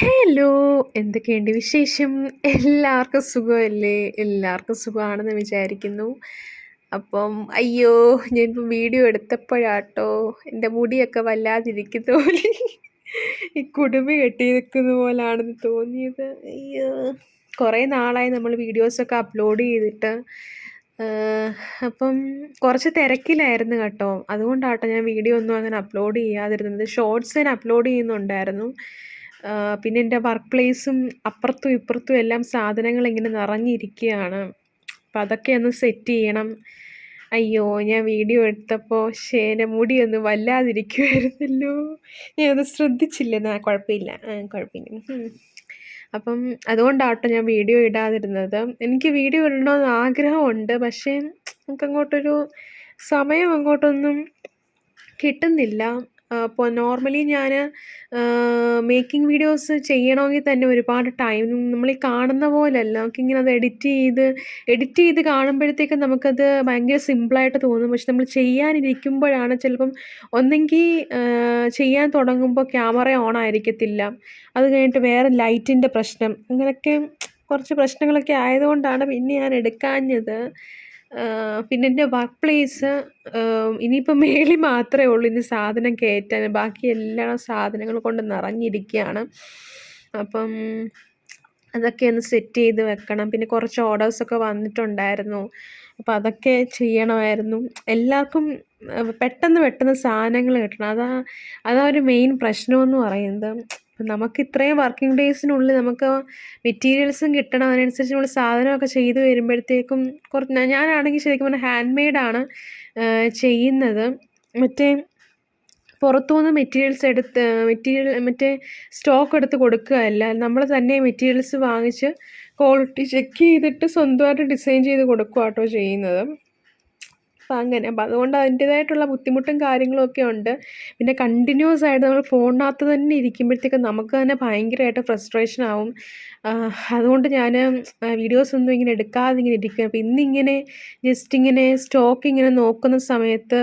Hello എന്തൊക്കെയുണ്ട് വിശേഷം? എല്ലാവർക്കും സുഖമല്ലേ? എല്ലാവർക്കും സുഖമാണെന്ന് വിചാരിക്കുന്നു. അപ്പം അയ്യോ ഞാനിപ്പോൾ വീഡിയോ എടുത്തപ്പോഴാട്ടോ എന്റെ മുടിയൊക്കെ വല്ലാതിരിക്കുന്ന പോലെ ഈ കുടുമി കെട്ടി നിൽക്കുന്ന പോലാണെന്ന് തോന്നിയത്. അയ്യോ കുറേ നാളായി നമ്മൾ വീഡിയോസൊക്കെ അപ്ലോഡ് ചെയ്തിട്ട്. അപ്പം കുറച്ച് തിരക്കിലായിരുന്നു കേട്ടോ. അതുകൊണ്ടാട്ടോ ഞാൻ വീഡിയോ ഒന്നും അങ്ങനെ അപ്ലോഡ് ചെയ്യാതിരുന്നത്. ഷോർട്സ് ഞാൻ അപ്ലോഡ് ചെയ്യുന്നുണ്ടായിരുന്നു. പിന്നെ എന്റെ വർക്ക് പ്ലേസും അപ്പുറത്തും ഇപ്പുറത്തും എല്ലാം സാധനങ്ങൾ ഇങ്ങനെ നിറഞ്ഞിരിക്കുകയാണ് അപ്പം അതൊക്കെ ഒന്ന് സെറ്റ് ചെയ്യണം. അയ്യോ ഞാൻ വീഡിയോ എടുത്തപ്പോൾ മുടി മുടിയൊന്ന് വല്ലാതിരിക്കുമായിരുന്നല്ലോ ഞാൻ ഒന്ന് ശ്രദ്ധിച്ചില്ല. എന്നാ കുഴപ്പമില്ല. കുഴപ്പമില്ല. അപ്പം അതുകൊണ്ടാട്ടോ ഞാൻ വീഡിയോ ഇടാതിരുന്നത്. എനിക്ക് വീഡിയോ ഇടണമെന്ന് ആഗ്രഹമുണ്ട്. പക്ഷേ നമുക്കങ്ങോട്ടൊരു സമയം അങ്ങോട്ടൊന്നും കിട്ടുന്നില്ല. അപ്പോൾ നോർമലി ഞാൻ മേക്കിംഗ് വീഡിയോസ് ചെയ്യണമെങ്കിൽ തന്നെ ഒരുപാട് ടൈം നമ്മൾ ഈ കാണുന്ന പോലെയല്ല. നമുക്കിങ്ങനെ അത് എഡിറ്റ് ചെയ്ത് എഡിറ്റ് ചെയ്ത് കാണുമ്പോഴത്തേക്ക് നമുക്കത് ഭയങ്കര സിമ്പിളായിട്ട് തോന്നും. പക്ഷെ നമ്മൾ ചെയ്യാനിരിക്കുമ്പോഴാണ് ചിലപ്പം ഒന്നെങ്കിൽ ചെയ്യാൻ തുടങ്ങുമ്പോൾ ക്യാമറ ഓൺ ആയിരിക്കത്തില്ല. അത് കഴിഞ്ഞിട്ട് വേറെ ലൈറ്റിന്റെ പ്രശ്നം. അങ്ങനെയൊക്കെ കുറച്ച് പ്രശ്നങ്ങളൊക്കെ ആയതുകൊണ്ടാണ് പിന്നെ ഞാൻ എടുക്കാഞ്ഞത്. പിന്നെ എന്റെ വർക്ക് പ്ലേസ് ഇനിയിപ്പോൾ മേളി മാത്രമേ ഉള്ളൂ ഇനി സാധനം കയറ്റാൻ. ബാക്കി എല്ലാ സാധനങ്ങളും കൊണ്ട് നിറഞ്ഞിരിക്കുകയാണ്. അപ്പം അതൊക്കെ ഒന്ന് സെറ്റ് ചെയ്ത് വെക്കണം. പിന്നെ കുറച്ച് ഓർഡേഴ്സൊക്കെ വന്നിട്ടുണ്ടായിരുന്നു. അപ്പോൾ അതൊക്കെ ചെയ്യണമായിരുന്നു. എല്ലാവർക്കും പെട്ടെന്ന് പെട്ടെന്ന് സാധനങ്ങൾ കിട്ടണം. അതാ അതാ ഒരു മെയിൻ പ്രശ്നമെന്ന് പറയുന്നത്. നമുക്ക് ഇത്രയും വർക്കിംഗ് ഡേയ്സിനുള്ളിൽ നമുക്ക് മെറ്റീരിയൽസും കിട്ടണം. അതിനനുസരിച്ച് നമ്മൾ സാധനമൊക്കെ ചെയ്ത് വരുമ്പോഴത്തേക്കും കുറച്ച് ഞാനാണെങ്കിൽ ശരിക്കും പറഞ്ഞാൽ ഹാൻഡ് മെയ്ഡാണ് ചെയ്യുന്നത്. മറ്റേ പുറത്തുനിന്ന് മെറ്റീരിയൽസ് എടുത്ത് മെറ്റീരിയൽ മറ്റേ സ്റ്റോക്ക് എടുത്ത് കൊടുക്കുകയല്ല. നമ്മൾ തന്നെ മെറ്റീരിയൽസ് വാങ്ങിച്ച് ക്വാളിറ്റി ചെക്ക് ചെയ്തിട്ട് സ്വന്തമായിട്ട് ഡിസൈൻ ചെയ്ത് കൊടുക്കുക കേട്ടോ ചെയ്യുന്നത്. അപ്പം അങ്ങനെ. അപ്പം അതുകൊണ്ട് അതിന്റേതായിട്ടുള്ള ബുദ്ധിമുട്ടും കാര്യങ്ങളൊക്കെ ഉണ്ട്. പിന്നെ കണ്ടിന്യൂസ് ആയിട്ട് നമ്മൾ ഫോണിനകത്ത് തന്നെ ഇരിക്കുമ്പോഴത്തേക്കും നമുക്ക് തന്നെ ഭയങ്കരമായിട്ട് ഫ്രസ്ട്രേഷൻ ആവും. അതുകൊണ്ട് ഞാൻ വീഡിയോസ് ഒന്നും ഇങ്ങനെ എടുക്കാതെ ഇങ്ങനെ ഇരിക്കുക അപ്പം ഇന്നിങ്ങനെ ജസ്റ്റ് ഇങ്ങനെ സ്റ്റോക്ക് ഇങ്ങനെ നോക്കുന്ന സമയത്ത്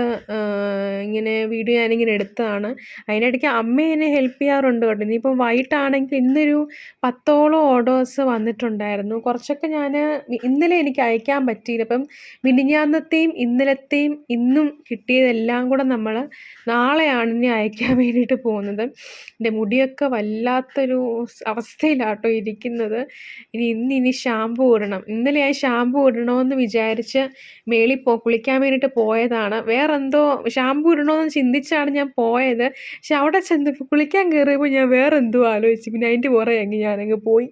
ഇങ്ങനെ വീഡിയോ ഞാനിങ്ങനെ എടുത്തതാണ്. അതിനിടയ്ക്ക് അമ്മ എന്നെ ഹെൽപ്പ് ചെയ്യാറുണ്ട് കേട്ടോ. ഇനിയിപ്പം വൈകിട്ടാണെങ്കിൽ ഇന്നൊരു പത്തോളം ഓർഡേഴ്സ് വന്നിട്ടുണ്ടായിരുന്നു. കുറച്ചൊക്കെ ഞാൻ ഇന്നലെ എനിക്ക് അയക്കാൻ പറ്റിയില്ല. അപ്പം മിനിഞ്ഞാന്നത്തെയും ഇന്നലത്തെയും ഇന്നും കിട്ടിയതെല്ലാം കൂടെ നമ്മൾ നാളെയാണ് ഇനി അയക്കാൻ വേണ്ടിയിട്ട് പോകുന്നത്. എന്റെ മുടിയൊക്കെ വല്ലാത്തൊരു അവസ്ഥയിലാട്ടോ ഇരിക്കുന്നത്. ഇനി ഇന്ന് ഇനി ഷാമ്പു ഇടണം. ഇന്നലെ ഞാൻ ഷാമ്പു ഇടണമെന്ന് വിചാരിച്ച് മേളിൽ പോ കുളിക്കാൻ വേണ്ടിയിട്ട് പോയതാണ്. വേറെന്തോ ഷാമ്പു ഇടണമെന്ന് ചിന്തിച്ചാണ് ഞാൻ പോയത്. പക്ഷെ അവിടെ ചെന്ന് കുളിക്കാൻ കയറിയപ്പോൾ ഞാൻ വേറെന്തോ ആലോചിച്ചു. പിന്നെ അതിന്റെ പുറകെ അങ്ങ് ഞാനങ്ങ് പോയി.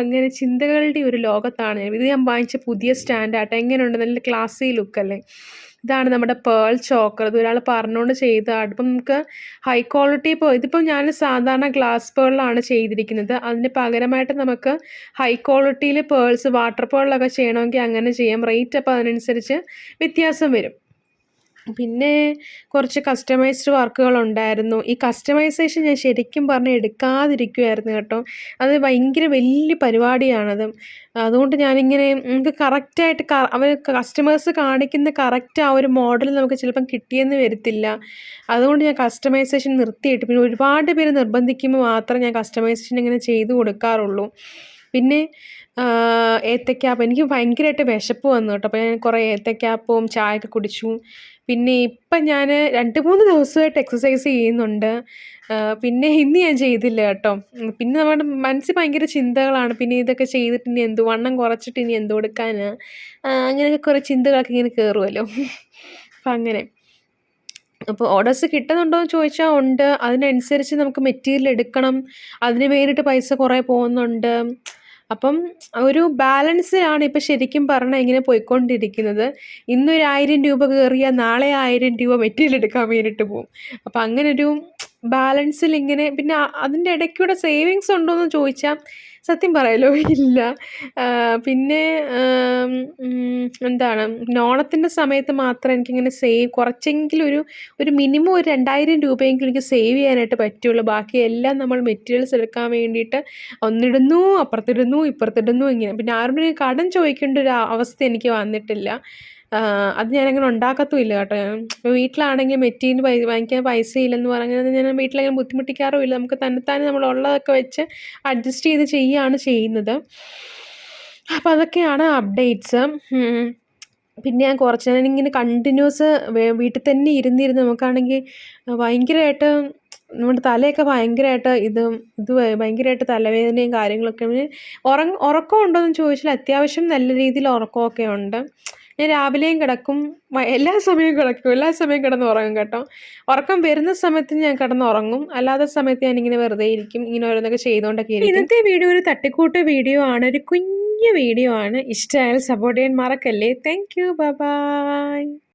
അങ്ങനെ ചിന്തകളുടെ ഒരു ലോകത്താണ് ഇത് ഞാൻ വാങ്ങിച്ച പുതിയ സ്റ്റാൻഡാട്ടോ എങ്ങനെയുണ്ട്? നല്ല ക്ലാസ്സി ലുക്കല്ലേ ഇതാണ് നമ്മുടെ പേൾ ചോക്കർ. ഇത് ഒരാൾ പറഞ്ഞുകൊണ്ട് ചെയ്തതാണ്. ഇപ്പം നമുക്ക് ഹൈ ക്വാളിറ്റി ഇപ്പോൾ ഇതിപ്പം ഞാൻ സാധാരണ ഗ്ലാസ് പേളിലാണ് ചെയ്തിരിക്കുന്നത്. അതിന് പകരമായിട്ട് നമുക്ക് ഹൈ ക്വാളിറ്റിയിൽ പേൾസ് വാട്ടർ പേളിലൊക്കെ ചെയ്യണമെങ്കിൽ അങ്ങനെ ചെയ്യാം. റേറ്റ് അപ്പോൾ അതിനനുസരിച്ച് വ്യത്യാസം വരും. പിന്നെ കുറച്ച് കസ്റ്റമൈസ്ഡ് വർക്കുകൾ ഉണ്ടായിരുന്നു ഈ കസ്റ്റമൈസേഷൻ ഞാൻ ശരിക്കും പറഞ്ഞാൽ എടുക്കാതിരിക്കുമായിരുന്നു കേട്ടോ. അത് ഭയങ്കര വലിയ പരിപാടിയാണത്. അതുകൊണ്ട് ഞാനിങ്ങനെ നമുക്ക് കറക്റ്റായിട്ട് അവർ കസ്റ്റമേഴ്സ് കാണിക്കുന്ന കറക്റ്റ് ആ ഒരു മോഡൽ നമുക്ക് ചിലപ്പം കിട്ടിയെന്ന് വരത്തില്ല. അതുകൊണ്ട് ഞാൻ കസ്റ്റമൈസേഷൻ നിർത്തിയിട്ട്. പിന്നെ ഒരുപാട് പേര് നിർബന്ധിക്കുമ്പോൾ മാത്രം ഞാൻ കസ്റ്റമൈസേഷൻ ഇങ്ങനെ ചെയ്തു കൊടുക്കാറുള്ളൂ. പിന്നെ ഏത്തയ്ക്കാപ്പം. എനിക്ക് ഭയങ്കരമായിട്ട് വിശപ്പ് വന്നു കേട്ടോ. അപ്പോൾ ഞാൻ കുറേ ഏത്തക്കാപ്പവും ചായയൊക്കെ കുടിച്ചു. പിന്നെ ഇപ്പം ഞാൻ രണ്ട് മൂന്ന് ദിവസമായിട്ട് എക്സസൈസ് ചെയ്യുന്നുണ്ട്. പിന്നെ ഇന്ന് ഞാൻ ചെയ്തില്ല കേട്ടോ. പിന്നെ നമ്മുടെ മനസ്സിൽ ഭയങ്കര ചിന്തകളാണ്. പിന്നെ ഇതൊക്കെ ചെയ്തിട്ട് ഇനി എന്തു? വണ്ണം കുറച്ചിട്ട് ഇനി എന്ത് കൊടുക്കാൻ അങ്ങനെയൊക്കെ കുറേ ചിന്തകളൊക്കെ ഇങ്ങനെ കയറുമല്ലോ അപ്പം അങ്ങനെ. അപ്പോൾ ഓർഡേഴ്സ് കിട്ടുന്നുണ്ടോ എന്ന് ചോദിച്ചാൽ ഉണ്ട്. അതിനനുസരിച്ച് നമുക്ക് മെറ്റീരിയൽ എടുക്കണം. അതിന് വേണ്ടിയിട്ട് പൈസ കുറേ പോകുന്നുണ്ട്. അപ്പം ഒരു ബാലൻസിലാണ് ഇപ്പം ശരിക്കും പറഞ്ഞാൽ ഇങ്ങനെ പോയിക്കൊണ്ടിരിക്കുന്നത്. ഇന്നൊരു ആയിരം രൂപ കയറിയാൽ നാളെ ആയിരം രൂപ മെറ്റീരിയൽ എടുക്കാൻ വേണ്ടിയിട്ട് പോകും അപ്പം അങ്ങനൊരു ബാലൻസിൽ ഇങ്ങനെ പിന്നെ അതിന്റെ ഇടയ്ക്കൂടെ സേവിങ്സ് ഉണ്ടോ എന്ന് ചോദിച്ചാൽ സത്യം പറയലോ ഇല്ല. പിന്നെ എന്താണ് ഓണത്തിന്റെ സമയത്ത് മാത്രം എനിക്കിങ്ങനെ സേവ് കുറച്ചെങ്കിലും ഒരു ഒരു മിനിമം ഒരു രണ്ടായിരം രൂപയെങ്കിലും എനിക്ക് സേവ് ചെയ്യാനായിട്ട് പറ്റുള്ളൂ. ബാക്കി എല്ലാം നമ്മൾ മെറ്റീരിയൽസ് എടുക്കാൻ വേണ്ടിയിട്ട് ഒന്നിടുന്നു അപ്പുറത്തിടുന്നു ഇപ്പുറത്തിടുന്നു ഇങ്ങനെ. പിന്നെ ആരുടെ കടം ചോദിക്കേണ്ട ഒരു അവസ്ഥ എനിക്ക് വന്നിട്ടില്ല. അത് ഞാനങ്ങനെ ഉണ്ടാക്കത്തുമില്ല കേട്ടോ. ഞാൻ വീട്ടിലാണെങ്കിൽ മെറ്റീരിയൽ വാങ്ങിക്കാൻ പൈസ ഇല്ലെന്ന് പറഞ്ഞാൽ ഞാൻ വീട്ടിലങ്ങനെ ബുദ്ധിമുട്ടിക്കാറുമില്ല. നമുക്ക് തന്നെത്താനെ നമ്മൾ ഉള്ളതൊക്കെ വെച്ച് അഡ്ജസ്റ്റ് ചെയ്ത് ചെയ്യുകയാണ് ചെയ്യുന്നത്. അപ്പോൾ അതൊക്കെയാണ് അപ്ഡേറ്റ്സ് പിന്നെ ഞാൻ കുറച്ച് നേരം ഇങ്ങനെ കണ്ടിന്യൂസ് വീട്ടിൽ തന്നെ ഇരുന്നിരുന്ന് നമുക്കാണെങ്കിൽ ഭയങ്കരമായിട്ട് നമ്മുടെ തലയൊക്കെ ഭയങ്കരമായിട്ട് ഇത് ഇത് ഭയങ്കരമായിട്ട് തലവേദനയും കാര്യങ്ങളൊക്കെ ഉറങ്ങ ഉറക്കം ഉണ്ടോയെന്ന് ചോദിച്ചാൽ അത്യാവശ്യം നല്ല രീതിയിൽ ഉറക്കമൊക്കെ ഉണ്ട്. ഞാൻ രാവിലെയും കിടക്കും എല്ലാ സമയവും കിടക്കും എല്ലാ സമയവും കിടന്ന് ഉറങ്ങും കേട്ടോ. ഉറക്കം വരുന്ന സമയത്ത് ഞാൻ കിടന്ന് ഉറങ്ങും. അല്ലാത്ത സമയത്ത് ഞാൻ ഇങ്ങനെ വെറുതെ ഇരിക്കും ഇങ്ങനെ ഓരോന്നൊക്കെ ചെയ്തുകൊണ്ടൊക്കെ ഇന്നത്തെ വീഡിയോ ഒരു തട്ടിക്കൂട്ട് വീഡിയോ ആണ് ഒരു കുഞ്ഞു വീഡിയോ ആണ്. ഇഷ്ടമായാലും സപ്പോർട്ട് ചെയ്യാൻ മറക്കല്ലേ. Thank you by